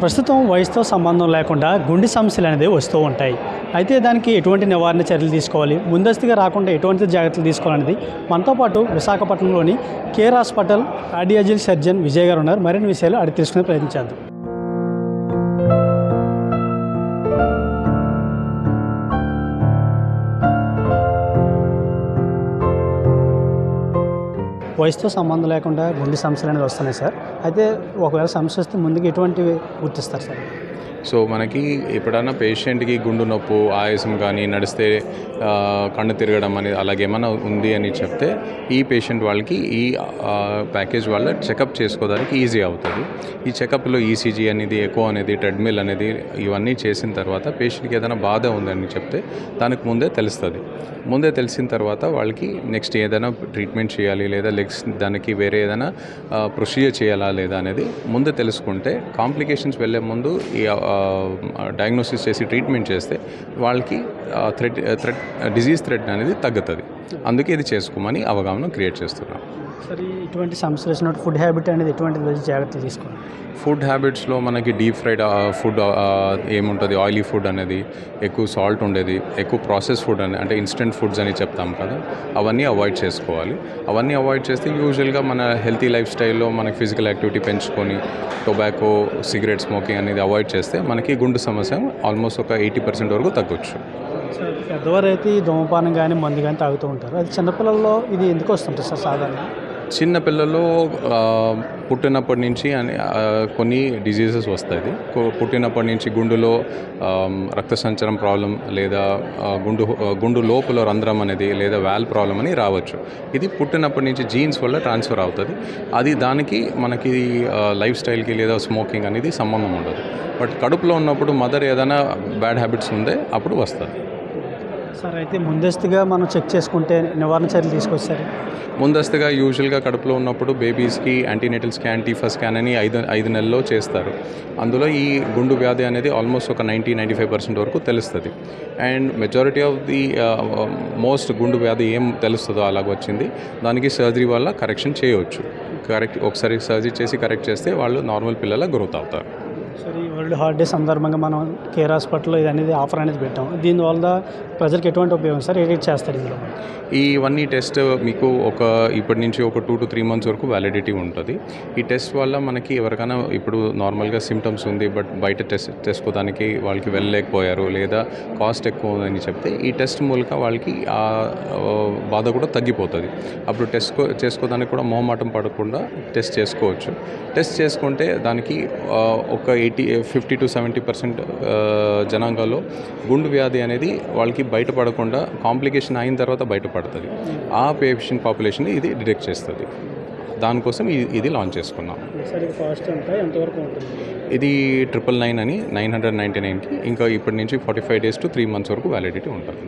ప్రస్తుతం వయసుతో సంబంధం లేకుండా గుండె సమస్యలు అనేది వస్తూ ఉంటాయి. అయితే దానికి ఎటువంటి నివారణ చర్యలు తీసుకోవాలి? ముందస్తుగా రాకుండా ఎటువంటి జాగ్రత్తలు తీసుకోవాలనేది మనతో పాటు విశాఖపట్నంలోని Care hospital cardiology surgeon Vijay garu ఉన్నారు. మరిన్ని విషయాలు అడిగి తెలుసుకునే ప్రయత్నించారు వయసుతో సంబంధం లేకుండా గుండె సమస్యలు అనేది వస్తున్నాయి సార్. అయితే ఒకవేళ సమస్య వస్తే ముందుకు ఎటువంటివి గుర్తిస్తారు సార్? సో మనకి ఎప్పుడైనా పేషెంట్కి గుండు నొప్పు ఆయాసం కానీ నడిస్తే ఆ, కన్ను తిరగడం అనేది అలాగే ఏమైనా ఉంది అని చెప్తే ఈ పేషెంట్ వాళ్ళకి ఈ ప్యాకేజ్ వల్ల చెకప్ చేసుకోవడానికి ఈజీ అవుతుంది. ఈ చెకప్లో ఈసీజీ అనేది ఎకో అనేది ట్రెడ్మిల్ అనేది ఇవన్నీ చేసిన తర్వాత పేషెంట్కి ఏదైనా బాధ ఉందని చెప్తే దానికి ముందే తెలుస్తుంది. ముందే తెలిసిన తర్వాత వాళ్ళకి నెక్స్ట్ ఏదైనా ట్రీట్మెంట్ చేయాలి లేదా నెక్స్ట్ దానికి వేరే ఏదైనా ప్రొసీజర్ చేయాలా లేదా అనేది ముందే తెలుసుకుంటే కాంప్లికేషన్స్ వెళ్ళే ముందు ఈ డయాగ్నోసిస్ చేసి ట్రీట్మెంట్ చేస్తే వాళ్ళకి థ్రెడ్ థ్రెడ్ డిజీజ్ థ్రెడ్ అనేది తగ్గుతుంది. అందుకే ఇది చేసుకోమని అవగాహన క్రియేట్ చేస్తున్నాం. సరే ఇటువంటి సమస్యలు వచ్చినప్పుడు ఫుడ్ హ్యాబిట్ అనేది ఎటువంటి జాగ్రత్తలు తీసుకోవాలి. ఫుడ్ హ్యాబిట్స్లో మనకి డీప్ ఫ్రైడ్ ఫుడ్ ఏముంటుంది? ఆయిలీ ఫుడ్ అనేది ఎక్కువ సాల్ట్ ఉండేది ఎక్కువ ప్రాసెస్ ఫుడ్ అని అంటే ఇన్స్టెంట్ ఫుడ్స్ అని చెప్తాం కదా అవన్నీ అవాయిడ్ చేసుకోవాలి. అవన్నీ అవాయిడ్ చేస్తే యూజువల్గా మన హెల్తీ లైఫ్ స్టైల్లో మనకి ఫిజికల్ యాక్టివిటీ పెంచుకొని టొబాకో సిగరెట్ స్మోకింగ్ అనేది అవాయిడ్ చేస్తే మనకి గుండె సమస్య ఆల్మోస్ట్ ఒక ఎయిటీ పర్సెంట్ వరకు తగ్గొచ్చు. సార్ పెద్దవారు అయితే ఈ ధూమపానం కానీ మందు కానీ తాగుతూ ఉంటారు. అది చిన్నపిల్లల్లో ఇది ఎందుకు వస్తుంటుంది సార్ సాధారణ చిన్న పిల్లల్లో పుట్టినప్పటి నుంచి అని కొన్ని డిజీజెస్ వస్తాయి. పుట్టినప్పటి నుంచి గుండులో రక్త సంచరం ప్రాబ్లం లేదా గుండు గుండు లోపల రంధ్రం అనేది లేదా వాల్ ప్రాబ్లం అని రావచ్చు. ఇది పుట్టినప్పటి నుంచి జీన్స్ వల్ల ట్రాన్స్ఫర్ అవుతుంది. అది దానికి మనకి లైఫ్ స్టైల్కి లేదా స్మోకింగ్ అనేది సంబంధం ఉండదు. బట్ కడుపులో ఉన్నప్పుడు మదర్ ఏదైనా బ్యాడ్ హ్యాబిట్స్ ఉందే అప్పుడు వస్తుంది. సార్ అయితే ముందస్తుగా మనం చెక్ చేసుకుంటే నివారణ చర్యలు తీసుకొచ్చారు. ముందస్తుగా యూజువల్గా కడుపులో ఉన్నప్పుడు బేబీస్కి యాంటీనేటల్ స్కాన్ టీఫా స్కాన్ అని ఐదు ఐదు నెలల్లో చేస్తారు. అందులో ఈ గుండు వ్యాధి అనేది ఆల్మోస్ట్ ఒక నైంటీ నైంటీ ఫైవ్ పర్సెంట్ వరకు తెలుస్తుంది. And majority of the most గుండు వ్యాధి ఏం తెలుస్తుందో అలాగ వచ్చింది. దానికి సర్జరీ వల్ల కరెక్షన్ చేయవచ్చు. కరెక్ట్ ఒకసారి సర్జరీ చేసి కరెక్ట్ చేస్తే వాళ్ళు నార్మల్ పిల్లల గ్రోత్ అవుతారు. సరే ఈ వరల్డ్ హార్ట్ డే సందర్భంగా మనం కేర్ హాస్పిటల్లో ఇది అనేది ఆఫర్ అనేది పెట్టాం. దీనివల్ల ప్రజలకు ఎటువంటి ఉపయోగం సార్? ఏది చేస్తారు ఇందులో? ఇవన్నీ టెస్ట్ మీకు ఒక ఇప్పటి నుంచి ఒక టూ టు త్రీ మంత్స్ వరకు వ్యాలిడిటీ ఉంటుంది. ఈ టెస్ట్ వల్ల మనకి ఎవరికైనా ఇప్పుడు నార్మల్గా సిమ్టమ్స్ ఉంది బట్ బయట టెస్ట్ చేసుకోవడానికి వాళ్ళకి వెళ్ళలేకపోయారు లేదా కాస్ట్ ఎక్కువ ఉందని చెప్తే ఈ టెస్ట్ మూలక వాళ్ళకి ఆ బాధ కూడా తగ్గిపోతుంది. అప్పుడు టెస్ట్ చేసుకోవడానికి కూడా మొహమాటం పడకుండా టెస్ట్ చేసుకోవచ్చు. టెస్ట్ చేసుకుంటే దానికి ఒక eighty fifty to seventy percent జనాంగాల్లో గుండు వ్యాధి అనేది వాళ్ళకి బయటపడకుండా కాంప్లికేషన్ అయిన తర్వాత బయటపడుతుంది. ఆ పేషెంట్ పాపులేషన్ ఇది డిటెక్ట్ చేస్తుంది. దానికోసం ఇది ఇది లాంచ్ చేసుకున్నాం. ఇది ట్రిపుల్ నైన్ అని నైన్ హండ్రెడ్ నైంటీ నైన్కి ఇంకా ఇప్పటి నుంచి forty five days to three months వరకు వ్యాలిడిటీ ఉంటుంది.